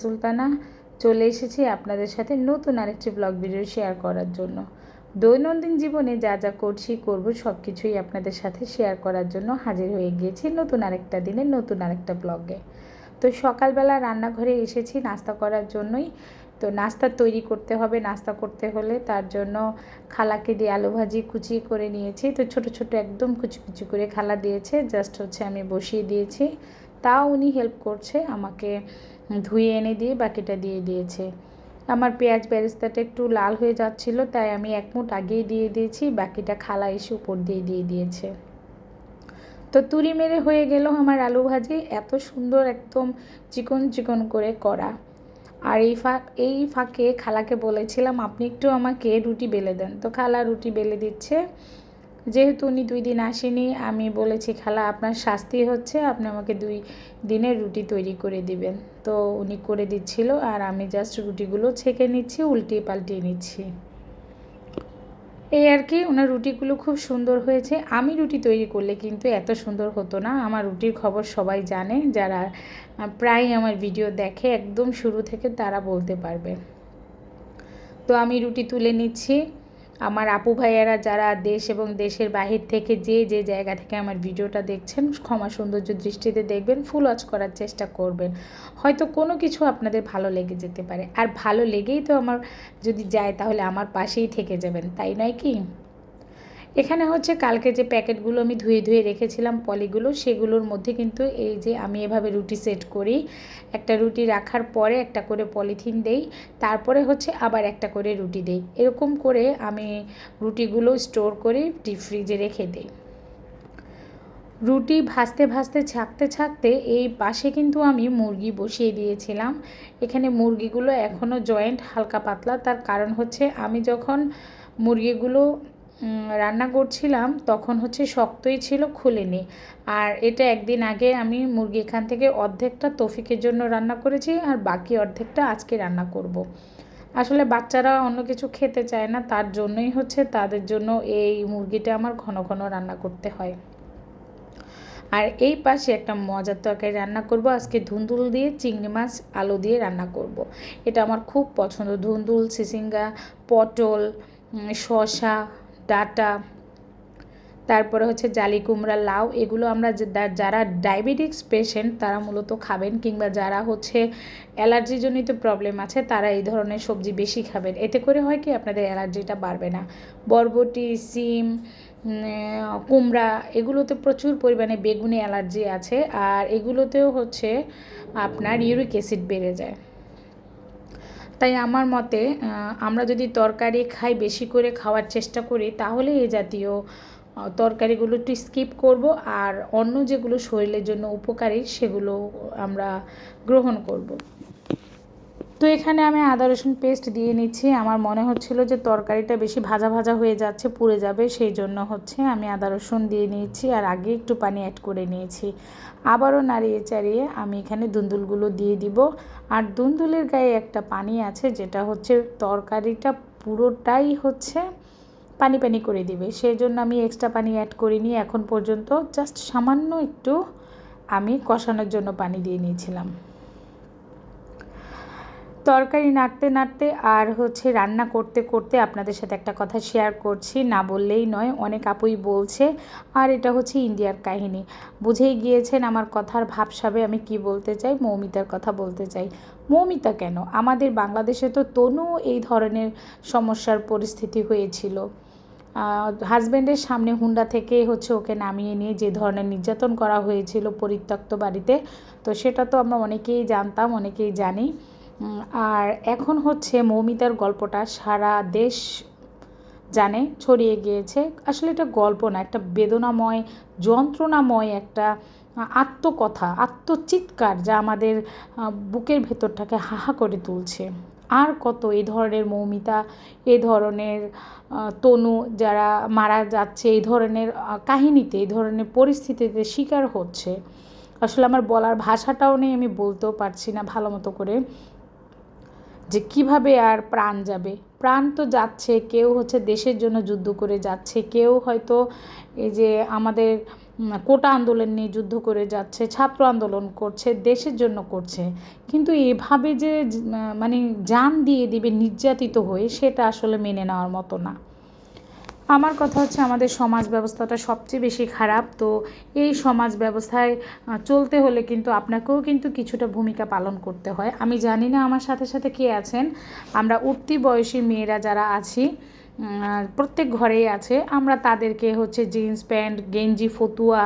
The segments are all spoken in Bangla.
সুলতানা, চলে এসেছি আপনাদের সাথে নতুন আরেকটি ব্লগ ভিডিও শেয়ার করার জন্য। দৈনন্দিন জীবনে যা যা করছি, করব সব কিছুই আপনাদের সাথে শেয়ার করার জন্য হাজির হয়ে গিয়েছি নতুন আরেকটা দিনে, নতুন আরেকটা ব্লগে তো সকালবেলা রান্নাঘরে এসেছি নাস্তা করার জন্যই। তো নাস্তা তৈরি করতে হবে, নাস্তা করতে হলে তার জন্য খালাকে দিয়ে আলু ভাজি কুচি করে নিয়েছি। তো ছোট ছোট একদম কুচি কুচি করে খালা দিয়েছে জাস্ট হচ্ছে আমি বসিয়ে দিয়েছি। তাও উনি হেল্প করছে, আমাকে ধুয়ে এনে দিয়ে বাকিটা দিয়ে দিয়েছে। আমার পেঁয়াজ বেরেস্তাটা একটু লাল হয়ে যাচ্ছিল, তাই আমি এক মুঠ আগেই দিয়ে দিয়েছি, বাকিটা খালা এসে উপর দিয়ে দিয়ে দিয়েছে। তো তুরি মেরে হয়ে গেল আমার আলু ভাজি, এত সুন্দর একদম চিকন চিকন করে করা। আর এই ফাঁক এই ফাঁকে খালাকে বলেছিলাম, আপনি একটু আমাকে রুটি বেলে দেন। তো খালা রুটি বেলে দিচ্ছে যেহেতু উনি দুই দিন আসেনি, আমি বলেছি, খালা, আপনার শাস্তি হচ্ছে, আপনি আমাকে দুই দিনের রুটি তৈরি করে দিবেন। তো উনি করে দিচ্ছিল, আর আমি জাস্ট রুটিগুলো ছেঁকে নিচ্ছি, উল্টিয়ে পাল্টিয়ে নিচ্ছি। এই আর কি, ওনার রুটিগুলো খুব সুন্দর হয়েছে। আমি রুটি তৈরি করলে কিন্তু এত সুন্দর হতো না। আমার রুটির খবর সবাই জানে, যারা প্রায় আমার ভিডিও দেখে, একদম শুরু থেকে তারা বলতে পারবে। তো আমি রুটি তুলে নিচ্ছি। আমার আপু ভাইয়ারা যারা দেশ এবং দেশের বাহির থেকে যে যে জায়গা থেকে আমার ভিডিওটা দেখছেন, ক্ষমা সৌন্দর্য দৃষ্টিতে দেখবেন, ফুল ওয়াচ করার চেষ্টা করবেন। হয়তো কোনো কিছু আপনাদের ভালো লেগে যেতে পারে। আর ভালো লেগেই তো আমার যদি যায়, তাহলে আমার পাশেই থেকে যাবেন, তাই নয় কি? এখানে হচ্ছে কালকে যে প্যাকেটগুলো আমি ধুয়ে ধুয়ে রেখেছিলাম পলিগুলো, সেগুলোর মধ্যে কিন্তু এই যে আমি এভাবে রুটি সেট করি। একটা রুটি রাখার পরে একটা করে পলিথিন দেই, তারপরে হচ্ছে আবার একটা করে রুটি দেই। এরকম করে আমি রুটিগুলো স্টোর করে ডিপ ফ্রিজে রেখে দিই। রুটি ভাজতে ভাজতে ছাকতে ছাকতে এই পাশে কিন্তু আমি মুরগি বসিয়ে দিয়েছিলাম। এখানে মুরগিগুলো এখনও জয়েন্ট হালকা পাতলা, তার কারণ হচ্ছে আমি যখন মুরগিগুলো রান্না করছিলাম, তখন হচ্ছে শক্তই ছিল, খুলেনি আর এটা একদিন আগে আমি মুরগি এখান থেকে অর্ধেকটা তফিকের জন্য রান্না করেছি, আর বাকি অর্ধেকটা আজকে রান্না করব। আসলে বাচ্চারা অন্য কিছু খেতে চায় না, তার জন্যই হচ্ছে তাদের জন্য এই মুরগিটা আমার ঘন ঘন রান্না করতে হয় আর এই পাশে একটা মজার তরকারি রান্না করব, আজকে ধুন্দুল দিয়ে চিংড়ি মাছ, আলু দিয়ে রান্না করব। এটা আমার খুব পছন্দ, ধুন্দুল, সিসিঙ্গা, পটল শশা ডাটা, তারপরে হচ্ছে জালি, কুমড়া, লাউ, এগুলো আমরা যারা ডায়াবেটিক্স পেশেন্ট তারা মূলত খাবেন কিংবা যারা হচ্ছে অ্যালার্জিজনিত প্রবলেম আছে তারা এই ধরনের সবজি বেশি খাবেন। এতে করে হয় কি আপনাদের অ্যালার্জিটা বাড়বে না। বরবটি, সিম কুমড়া, এগুলোতে প্রচুর পরিমাণে বেগুনি অ্যালার্জি আছে আর এগুলোতেও হচ্ছে আপনার ইউরিক অ্যাসিড বেড়ে যায়। তাই আমার মতে আমরা যদি তরকারি খাই বেশি করে খাওয়ার চেষ্টা করি, তাহলে এই জাতীয় তরকারিগুলো একটু স্কিপ করব আর অন্য যেগুলো শরীরের জন্য উপকারী, সেগুলো আমরা গ্রহণ করব। তো এখানে আমি আদা, রসুন পেস্ট দিয়ে নিচ্ছি। আমার মনে হচ্ছিল যে তরকারিটা বেশি ভাজা ভাজা হয়ে যাচ্ছে, পুড়ে যাবে, সেই জন্য হচ্ছে আমি আদা, রসুন দিয়ে নিয়েছি আর আগে একটু পানি অ্যাড করে নিয়েছি। আবারও নাড়িয়ে চাড়িয়ে আমি এখানে দুন্দুলগুলো দিয়ে দিব। আর দুন্দুলের গায়ে একটা পানি আছে, যেটা হচ্ছে তরকারিটা পুরোটাই হচ্ছে পানি পানি করে দিবে। সেই জন্য আমি এক্সট্রা পানি অ্যাড করিনি। এখন পর্যন্ত জাস্ট সামান্য একটু আমি কষানোর জন্য পানি দিয়ে নিয়েছিলাম। তরকারি নাড়তে নাড়তে আর হচ্ছে রান্না করতে করতে আপনাদের সাথে একটা কথা শেয়ার করছি। না বললেই নয়, অনেক আপুই বলছে, আর এটা হচ্ছে ইন্ডিয়ার কাহিনী। বুঝেই গিয়েছেন আমার কথার ভাবসাবে আমি কি বলতে চাই, মৌমিতার কথা বলতে চাই। মৌমিতা কেন? আমাদের বাংলাদেশে তো তনু এই ধরনের সমস্যার পরিস্থিতি হয়েছিল। হাজব্যান্ডের সামনে হুন্ডা থেকে হচ্ছে ওকে নামিয়ে নিয়ে যে ধরনের নির্যাতন করা হয়েছিল পরিত্যক্ত বাড়িতে, তো সেটা তো আমরা অনেকেই জানতাম, অনেকেই জানি। আর এখন হচ্ছে মৌমিতার গল্পটা সারা দেশ জানে, ছড়িয়ে গিয়েছে। আসলে এটা গল্প না, একটা বেদনাময়, যন্ত্রণাময় একটা আত্মকথা, আত্মচিৎকার যা আমাদের বুকের ভেতরটাকে হাহা করে তুলছে। আর কত এই ধরনের মৌমিতা, এই ধরনের তনু যারা মারা যাচ্ছে, এই ধরনের কাহিনীতে, এই ধরনের পরিস্থিতিতে শিকার হচ্ছে। আসলে আমার বলার ভাষাটাও নেই, আমি বলতেও পারছি না ভালো মতো করে। যে কীভাবে আর প্রাণ যাবে? প্রাণ তো যাচ্ছে, কেউ হচ্ছে দেশের জন্য যুদ্ধ করে যাচ্ছে, কেউ হয়তো এই যে আমাদের কোটা আন্দোলন নিয়ে যুদ্ধ করে যাচ্ছে, ছাত্র আন্দোলন করছে, দেশের জন্য করছে। কিন্তু এভাবে যে মানে যান দিয়ে দিবে নির্যাতিত হয়ে, সেটা আসলে মেনে নেওয়ার মতো না। আমার কথা হচ্ছে আমাদের সমাজ ব্যবস্থাটা সবচেয়ে বেশি খারাপ। তো এই সমাজ ব্যবস্থায় চলতে হলে কিন্তু আপনাকেও কিন্তু কিছুটা ভূমিকা পালন করতে হয়। আমি জানি না আমার সাথে সাথে কে আছেন। আমরা উঠতি বয়সী মেয়েরা যারা আছি প্রত্যেক ঘরেই আছে, আমরা তাদেরকে হচ্ছে জিন্স প্যান্ট, গেঞ্জি, ফতুয়া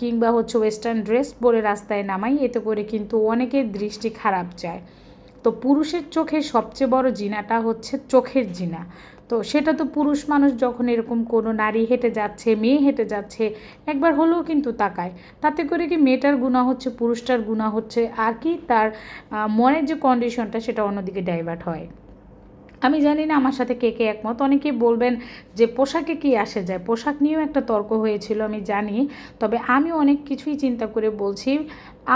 কিংবা হচ্ছে ওয়েস্টার্ন ড্রেস পরে রাস্তায় নামাই। এতে করে কিন্তু অনেকের দৃষ্টি খারাপ যায়। তো পুরুষের চোখে সবচেয়ে বড় জিনাটা হচ্ছে চোখের জিনা। তো সেটা তো পুরুষ মানুষ যখন এরকম কোনো নারী হেঁটে যাচ্ছে, মেয়ে হেঁটে যাচ্ছে, একবার হলেও কিন্তু তাকায়। তাতে করে কি মেয়েটার গুণা হচ্ছে, পুরুষটার গুণা হচ্ছে, আর কি তার মনের যে কন্ডিশনটা সেটা অন্যদিকে ডাইভার্ট হয়। আমি জানি না আমার সাথে কে কে একমত। অনেকেই বলবেন যে পোশাকে কি আসে যায়? পোশাক নিয়েও একটা তর্ক হয়েছিল, আমি জানি। তবে আমি অনেক কিছুই চিন্তা করে বলছি।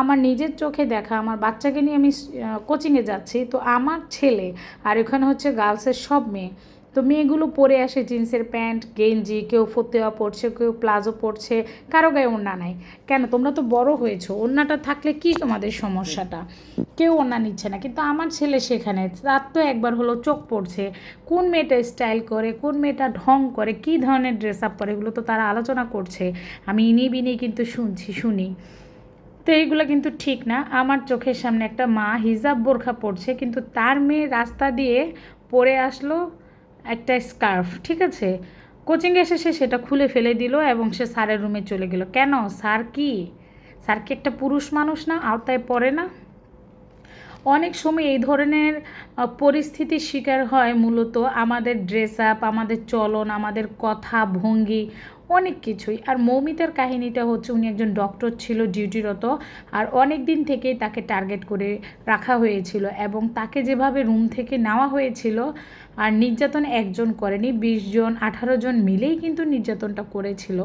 আমার নিজের চোখে দেখা, আমার বাচ্চাকে নিয়ে আমি কোচিংয়ে যাচ্ছি, তো আমার ছেলে, আর এখানে হচ্ছে গার্লসের সব মেয়ে তো মেয়েগুলো পরে আসে জিন্সের প্যান্ট, গেঞ্জি, কেউ ফতেয়া পরছে, কেউ প্লাজো পরছে, কারও গায়ে ওড়না নাই। কেন? তোমরা তো বড় হয়েছো, ওড়নাটা থাকলে কি তোমাদের সমস্যাটা? কেউ ওড়না নিচ্ছে না। কিন্তু আমার ছেলে সেখানে, তার তো একবার হলো চোখ পড়ছে, কোন মেয়েটা স্টাইল করে, কোন মেয়েটা ঢং করে, কী ধরনের ড্রেস আপ করে, এগুলো তো তারা আলোচনা করছে। আমি ইনি বিনি কিন্তু শুনছি, শুনি। তো এইগুলো কিন্তু ঠিক না। আমার চোখের সামনে একটা মা হিজাব বোরখা পড়ছে কিন্তু তার মেয়ে রাস্তা দিয়ে পরে আসলো একটা স্কার্ফ ঠিক আছে? কোচিংয়ে এসে সে সেটা খুলে ফেলে দিল এবং সে স্যারের রুমে চলে গেল। কেন? স্যার কি? স্যার কি একটা পুরুষ মানুষ না? আওতায় পড়ে না? অনেক সময় এই ধরনের পরিস্থিতির শিকার হয় মূলত আমাদের ড্রেস আপ আমাদের চলন, আমাদের কথা ভঙ্গি অনেক কিছুই। আর মৌমিতার কাহিনীটা হচ্ছে উনি একজন ডক্টর ছিল ডিউটিরত আর অনেক দিন থেকেই তাকে টার্গেট করে রাখা হয়েছিল এবং তাকে যেভাবে রুম থেকে নেওয়া হয়েছিল আর নির্যাতন একজন করেনি, বিশ জন, আঠারো জন মিলেই কিন্তু নির্যাতনটা করেছিল।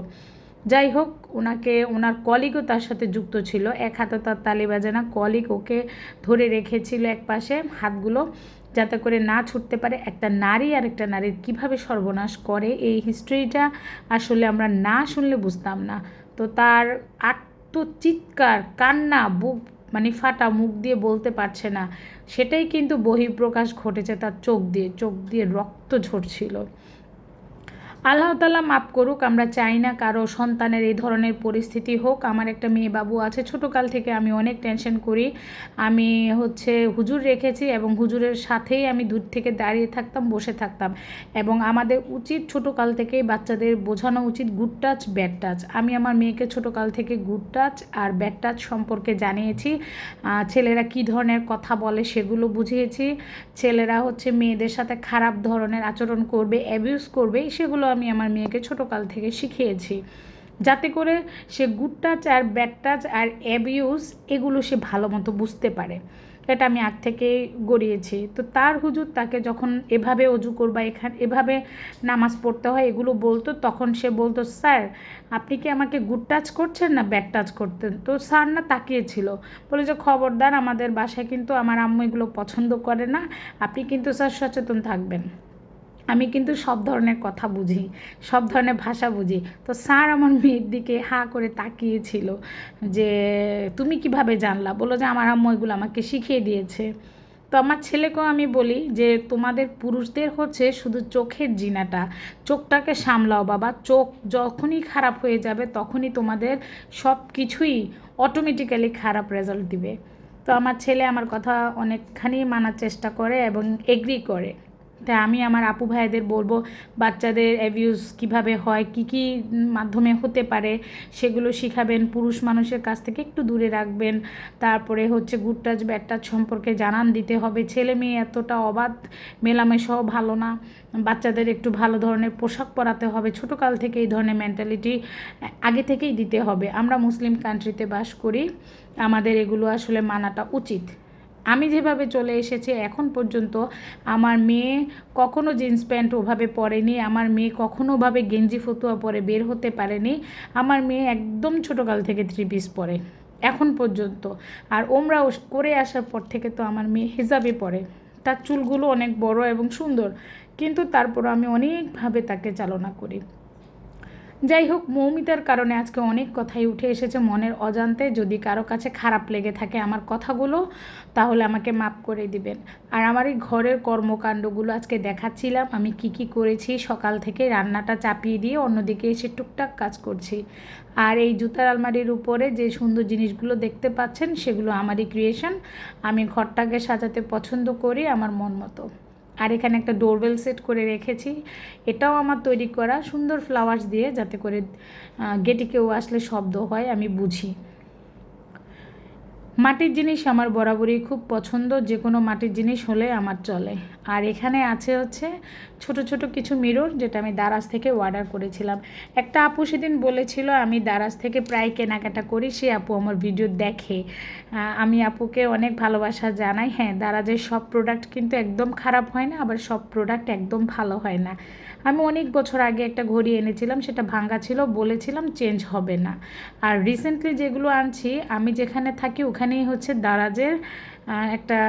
যাই হোক ওনাকে ওনার কলিগও তার সাথে যুক্ত ছিল। এক হাতে তার তালি বাজে না কলিগ ওকে ধরে রেখেছিল এক পাশে হাতগুলো যাতে করে না ছুটতে পারে একটা নারী আর একটা নারীর কীভাবে সর্বনাশ করে, এই হিস্ট্রিটা আসলে আমরা না শুনলে বুঝতাম না। তো তার আত্মচিৎকার, কান্না, বুক মানে ফাটা মুখ দিয়ে বলতে পারছে না। সেটাই কিন্তু বহিঃপ্রকাশ ঘটেছে তার চোখ দিয়ে চোখ দিয়ে রক্ত ঝরছিল। আল্লাহ তালা মাফ করুক, আমরা চাই না কারও সন্তানের এই ধরনের পরিস্থিতি হোক। আমার একটা মেয়ে বাবু আছে, ছোটোকাল থেকে আমি অনেক টেনশন করি। আমি হচ্ছে হুজুর রেখেছি এবং হুজুরের সাথেই আমি দূর থেকে দাঁড়িয়ে থাকতাম, বসে থাকতাম। এবং আমাদের উচিত ছোটোকাল থেকেই বাচ্চাদের বোঝানো উচিত গুড টাচ ব্যাড টাচ আমি আমার মেয়েকে ছোটোকাল থেকে গুড টাচ আর ব্যাড টাচ সম্পর্কে জানিয়েছি। ছেলেরা কী ধরনের কথা বলে সেগুলো বুঝিয়েছি। ছেলেরা হচ্ছে মেয়েদের সাথে খারাপ ধরনের আচরণ করবে অ্যাবিউজ করবে, সেগুলো আমি আমার মেয়েকে ছোটোকাল থেকে শিখিয়েছি। যাতে করে সে গুড টাচ আর ব্যাড টাচ আর অ্যাবিউজ এগুলো সে ভালো মতো বুঝতে পারে। এটা আমি আগ থেকে গড়িয়েছি। তো তার হুজুর তাকে যখন এভাবে অজু করবা, এখানে, এভাবে নামাজ পড়তে হয়, এগুলো বলতো, তখন সে বলতো, স্যার, আপনি কি আমাকে গুড টাচ করছেন না ব্যাড টাচ করতেন? তো স্যার না তাকিয়েছিল। বলে যে, খবরদার, আমাদের বাসায় কিন্তু আমার আম্মু এগুলো পছন্দ করে না। আপনি কিন্তু স্যার সচেতন থাকবেন। আমি কিন্তু সব ধরনের কথা বুঝি, সব ধরনের ভাষা বুঝি। তো স্যার আমার মেয়ের দিকে হা করে তাকিয়েছিল যে, তুমি কীভাবে জানলা? বলো যে, আমার আম্মু এগুলো আমাকে শিখিয়ে দিয়েছে। তো আমার ছেলেকেও আমি বলি যে, তোমাদের পুরুষদের হচ্ছে শুধু চোখের জিনাটা, চোখটাকে সামলাও বাবা। চোখ যখনই খারাপ হয়ে যাবে তখনই তোমাদের সব কিছুই অটোমেটিক্যালি খারাপ রেজাল্ট দিবে। তো আমার ছেলে আমার কথা অনেকখানি মানার চেষ্টা করে এবং এগ্রি করে। তাই আমি আমার আপু ভাইদের বলব, বাচ্চাদের অ্যাবিউজ কীভাবে হয়, কি কি মাধ্যমে হতে পারে, সেগুলো শিখাবেন, পুরুষ মানুষের কাছ থেকে একটু দূরে রাখবেন, তারপরে হচ্ছে গুড টাচ ব্যাড টাচ সম্পর্কে জানান দিতে হবে। ছেলে মেয়ে এতটা অবাধ, মেলামেশাও ভালো না, বাচ্চাদের একটু ভালো ধরনের পোশাক পরাতে হবে ছোটোকাল থেকে এই ধরনের মেন্টালিটি আগে থেকেই দিতে হবে। আমরা মুসলিম কান্ট্রিতে বাস করি, আমাদের এগুলো আসলে মানাটা উচিত। আমি যেভাবে চলে এসেছি এখন পর্যন্ত আমার মেয়ে কখনো জিন্স প্যান্ট ওভাবে পরেনি, আমার মেয়ে কখনো ওভাবে গেঞ্জি ফতুয়া পরে বের হতে পারেনি, আমার মেয়ে একদম ছোটোকাল থেকে থ্রি পিস পরে, এখন পর্যন্ত। আর ওমরা করে আসার পর থেকে তো আমার মেয়ে হিজাবে পরে। তার চুলগুলো অনেক বড় এবং সুন্দর, কিন্তু তারপর আমি অনেকভাবে তাকে চালনা করি। যাই হোক মৌমিতার কারণে আজকে অনেক কথাই উঠে এসেছে মনের অজান্তে। যদি কারও কাছে খারাপ লেগে থাকে আমার কথাগুলো, তাহলে আমাকে মাফ করে দিবেন। আর আমার এই ঘরের কর্মকাণ্ডগুলো আজকে দেখাচ্ছিলাম, আমি কি কি করেছি, সকাল থেকে রান্নাটা চাপিয়ে দিয়ে অন্যদিকে এসে টুকটাক কাজ করছি। আর এই জুতার আলমারির উপরে যে সুন্দর জিনিসগুলো দেখতে পাচ্ছেন, সেগুলো আমারই ক্রিয়েশন আমি ঘরটাকে সাজাতে পছন্দ করি আমার মন মতো। আর এখানে একটা ডোরবেল সেট করে রেখেছি। এটাও আমার তৈরি করা। সুন্দর ফ্লাওয়ার্স দিয়ে যাতে করে গেটে কেউ আসলে শব্দ হয়, আমি বুঝি। মাটির জিনিস আমার বরাবরই খুব পছন্দ যে কোনো মাটির জিনিস হলে আমার চলে। আর এখানে আছে হচ্ছে ছোট ছোট কিছু মিরর যেটা আমি দারাজ থেকে অর্ডার করেছিলাম। একটা আপু সেদিন বলেছিল, আমি দারাজ থেকে প্রায় কেনাকাটা করি, সে আপু আমার ভিডিও দেখে। আমি আপুকে অনেক ভালোবাসা জানাই। হ্যাঁ দারাজের সব প্রোডাক্ট কিন্তু একদম খারাপ হয় না, আবার সব প্রোডাক্ট একদম ভালো হয় না। আমি অনেক বছর আগে একটা ঘড়ি এনেছিলাম, সেটা ভাঙ্গা ছিল, বলেছিলাম চেঞ্জ হবে না। আর রিসেন্টলি যেগুলো আনছি, আমি যেখানে থাকি ওখানেই হচ্ছে দারাজের একটা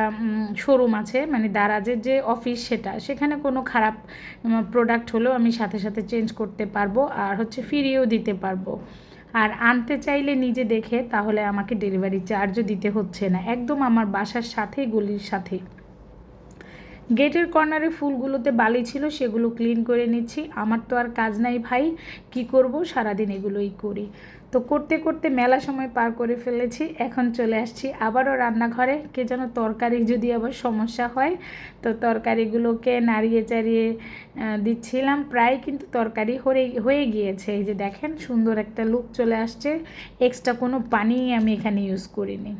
শোরুম আছে। মানে দারাজের যে অফিস সেটা, সেখানে কোনো খারাপ প্রোডাক্ট হলেও আমি সাথে সাথে চেঞ্জ করতে পারব আর হচ্ছে ফিরিয়েও দিতে পারব। আর আনতে চাইলে নিজে দেখে তাহলে আমাকে ডেলিভারি চার্জও দিতে হচ্ছে না। একদম আমার বাসার সাথেই, গলির সাথেই। গেটের কর্নারে ফুলগুলোতে বালি ছিল, সেগুলো ক্লিন করে নিচ্ছি। আমার তো আর কাজ নাই ভাই, কি করব? সারাদিন এগুলোই করি। তো করতে করতে মেলা সময় পার করে ফেলেছি, এখন চলে আসছি আবারও রান্নাঘরে। কে যেন তরকারি যদি আবার সমস্যা হয়, তো তরকারিগুলোকে নাড়িয়ে চাড়িয়ে দিচ্ছিলাম। প্রায় কিন্তু তরকারি হয়ে হয়ে গিয়েছে। এই যে দেখেন, সুন্দর একটা লুক চলে আসছে। এক্সট্রা কোনো পানি আমি এখানে ইউজ করিনি।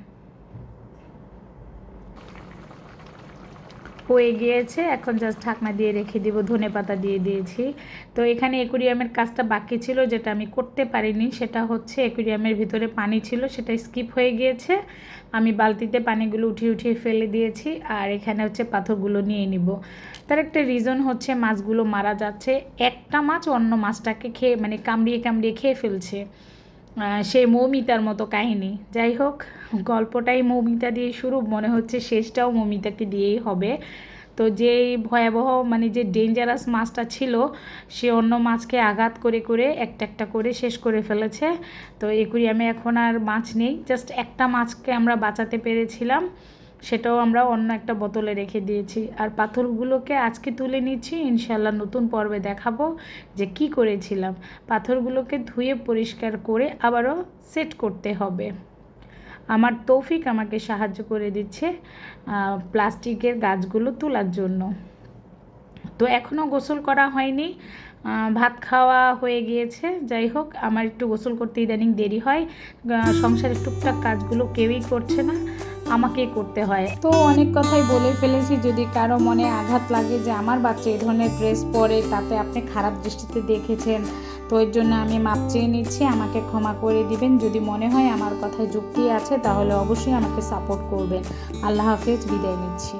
হয়ে গিয়েছে। এখন জাস্ট ঢাকনা দিয়ে রেখে দিব, ধনে পাতা দিয়ে দিয়েছি। তো এখানে একুরিয়ামের কাজটা বাকি ছিল, যেটা আমি করতে পারিনি, সেটা হচ্ছে একুরিয়ামের ভিতরে পানি ছিল, সেটা স্কিপ হয়ে গিয়েছে। আমি বালতিতে পানিগুলো উঠিয়ে উঠিয়ে ফেলে দিয়েছি, আর এখানে হচ্ছে পাথরগুলো নিয়ে নিব। তার একটা রিজন হচ্ছে মাছগুলো মারা যাচ্ছে। একটা মাছ অন্য মাছটাকে খেয়ে মানে কামড়িয়ে কামড়িয়ে খেয়ে ফেলছে। সেই মৌমিতার মতো কাহিনী। যাই হোক, গল্পটাই মৌমিতা দিয়ে শুরু, মনে হচ্ছে শেষটাও মৌমিতাকে দিয়েই হবে। তো যে ভয়াবহ মানে যে ডেঞ্জারাস মাছটা ছিল, সে অন্য মাছকে আঘাত করে করে একটা একটা করে শেষ করে ফেলেছে। তো একুরিয়ামে এখন আর মাছ নেই জাস্ট একটা মাছকে আমরা বাঁচাতে পেরেছিলাম। সেটাও আমরা অন্য একটা বোতলে রেখে দিয়েছি। আর পাথরগুলোকে আজকে তুলে নিচ্ছি ইনশাল্লাহ নতুন পর্বে দেখাবো যে কি করেছিলাম। পাথরগুলোকে ধুয়ে পরিষ্কার করে আবারও সেট করতে হবে। আমার তৌফিক আমাকে সাহায্য করে দিচ্ছে প্লাস্টিকের গাছগুলো তোলার জন্য। তো এখনও গোসল করা হয়নি ভাত খাওয়া হয়ে গিয়েছে। যাই হোক, আমার একটু গোসল করতে ইদানিং দেরি হয়। সংসারের টুকটাক কাজগুলো কেউই করছে না। আমাকেই করতে হয়। তো অনেক কথাই বলে ফেলেছি, যদি কারও মনে আঘাত লাগে যে আমার বাচ্চা এই ধরনের ড্রেস পরে তাতে আপনি খারাপ দৃষ্টিতে দেখেছেন, তো এর জন্য আমি মাপ চেয়ে নিচ্ছি, আমাকে ক্ষমা করে দিবেন। যদি মনে হয় আমার কথায় যুক্তি আছে, তাহলে অবশ্যই আমাকে সাপোর্ট করবেন। আল্লাহ হাফেজ, বিদায় নিচ্ছি।